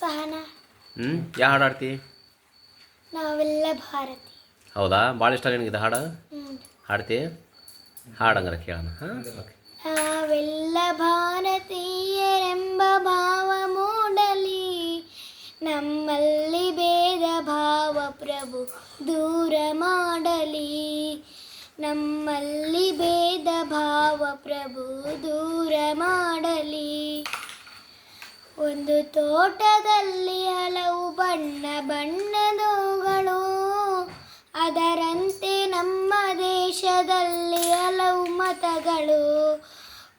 ಸಹನ. ಹ್ಞೂ ಯಾವ ಹಾಡು ಹಾಡ್ತಿ? ನಾವೆಲ್ಲ ಭಾರತಿ. ಹೌದಾ? ಭಾಳ ಇಷ್ಟ ನಿನಗಿದೆ ಹಾಡು. ಹಾಡ್ತಿ? ಹಾಡಂಗಾರೆ ಕೇಳೋಣ ಹಾಂ? ಓಕೆ ನಾವೆಲ್ಲ ಭಾರತೀಯರೆಂಬ ಭಾವ ಮೂಡಲಿ ನಮ್ಮಲ್ಲಿ ಭೇದ ಭಾವ ಪ್ರಭು ದೂರ ಮಾಡಲಿ. ನಮ್ಮಲ್ಲಿ ಭೇದ ಭಾವ ಪ್ರಭು ದೂರ ಮಾಡಲಿ. ತೋಟದಲ್ಲಿ ಹಲವು ಬಣ್ಣ ಬಣ್ಣದವುಗಳು. ಅದರಂತೆ ನಮ್ಮ ದೇಶದಲ್ಲಿ ಹಲವು ಮತಗಳು.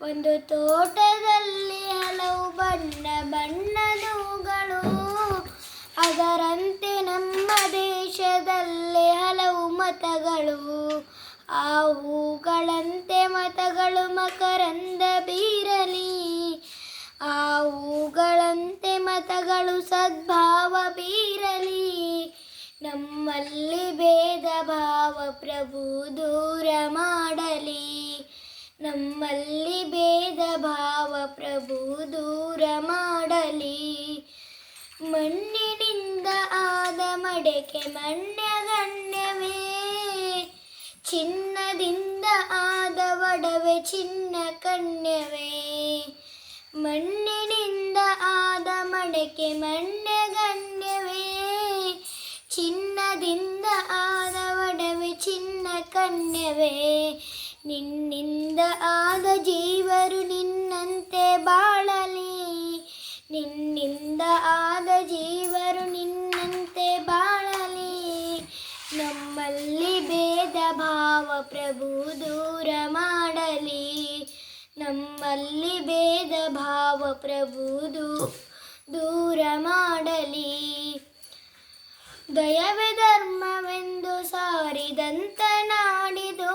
ಒಂದು ತೋಟದಲ್ಲಿ ಹಲವು ಬಣ್ಣ ಬಣ್ಣದವುಗಳು. ಅದರಂತೆ ನಮ್ಮ ದೇಶದಲ್ಲಿ ಹಲವು ಮತಗಳು. ಆ ಹೂಗಳಂತೆ ಮತಗಳು ಮಕರಂದ ಬೀರಲಿ. ಆ ಹೂಗಳಂತೆ ಮತಗಳು ಸದ್ಭಾವ ಬೀರಲಿ. ನಮ್ಮಲ್ಲಿ ಭೇದ ಭಾವ ಪ್ರಭು ದೂರ ಮಾಡಲಿ. ನಮ್ಮಲ್ಲಿ ಭೇದ ಭಾವ ಪ್ರಭು ದೂರ ಮಾಡಲಿ. ಮಣ್ಣಿನಿಂದ ಆದ ಮಡಕೆ ಮಣ್ಯಗಣ್ಯವೇ ಚಿನ್ನದಿಂದ ಆದ ಒಡವೆ ಚಿನ್ನ ಕಣ್ಯವೇ. ಆದ ಮಡಕೆ ಮಣ್ಯಗಣ್ಯವೇ ಚಿನ್ನದಿಂದ ಆದ ಒಡವೆ ಚಿನ್ನ ಕನ್ಯವೇ ನಿನ್ನಿಂದ ಆದ ಜೀವರು ನಿನ್ನಂತೆ ಬಾಳಲಿ. ನಿನ್ನಿಂದ ಆದ ಜೀವರು ನಿನ್ನಂತೆ ಬಾಳಲಿ. ನಮ್ಮಲ್ಲಿ ಭೇದ ಭಾವ ಪ್ರಭು ದೂರ ಮಾಡಲಿ. ನಮ್ಮಲ್ಲಿ ಭೇದ ಭಾವ ಪ್ರಭು ದೂರ ಮಾಡಲಿ. ದಯವೇ ಧರ್ಮವೆಂದು ಸಾರಿದಂತ ನಾಡಿದು.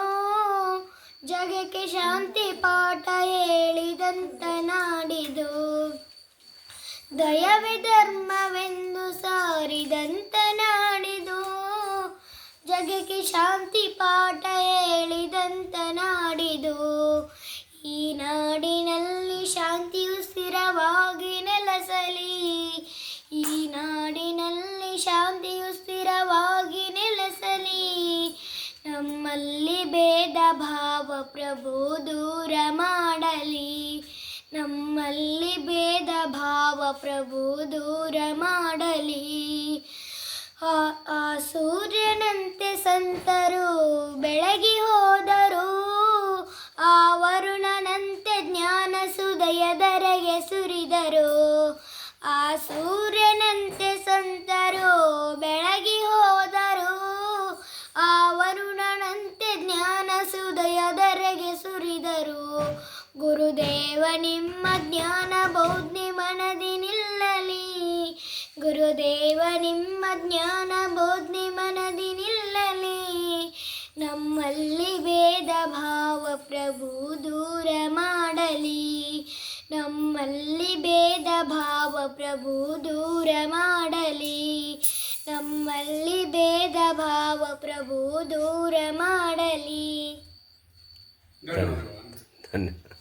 ಜಗಕ್ಕೆ ಶಾಂತಿ ಪಾಠ ಹೇಳಿದಂತ ನಾಡಿದು. ದಯವೇ ಧರ್ಮವೆಂದು ಸಾರಿದಂತ ನಾಡಿದು. ಜಗಕ್ಕೆ ಶಾಂತಿ ಪಾಠ ಹೇಳಿದಂತ ನಾಡಿದು. ಈ ನಾಡಿನಲ್ಲಿ ಶಾಂತಿಯು ಸ್ಥಿರವಾಗಿ ಶಾಂತಿಯು ಸ್ಥಿರವಾಗಿ ನೆಲೆಸಲಿ. ನಮ್ಮಲ್ಲಿ ಭೇದ ಭಾವ ಪ್ರಭು ದೂರ ಮಾಡಲಿ. ನಮ್ಮಲ್ಲಿ ಭೇದ ಭಾವ ಪ್ರಭು ದೂರ ಮಾಡಲಿ. ಆ ಸೂರ್ಯನಂತೆ ಸಂತರು ಬೆಳಗಿ ಹೋದರು. ಆ ವರುಣನಂತೆ ಜ್ಞಾನ ಸುದಯದರೆಗೆ ಸುರಿದರು. ಗುರುದೇವ ನಿಮ್ಮ ಜ್ಞಾನ ಬೌದ್ಧಿ ಮನದಿ ನಿಲ್ಲಲಿ. ಗುರುದೇವ ನಿಮ್ಮ ಜ್ಞಾನ ಬೌದ್ಧಿ ಮನದಿ ನಿಲ್ಲಲಿ. ನಮ್ಮಲ್ಲಿ ವೇದ ಭಾವ ಪ್ರಭು ದೂರ ಮಾಡಲಿ. ನಮ್ಮಲ್ಲಿ ಭೇದ ಭಾವ ಪ್ರಭು ದೂರ ಮಾಡಲಿ. ನಮ್ಮಲ್ಲಿ ಭೇದ ಭಾವ ಪ್ರಭು ದೂರ ಮಾಡಲಿ. ಧನ್ಯ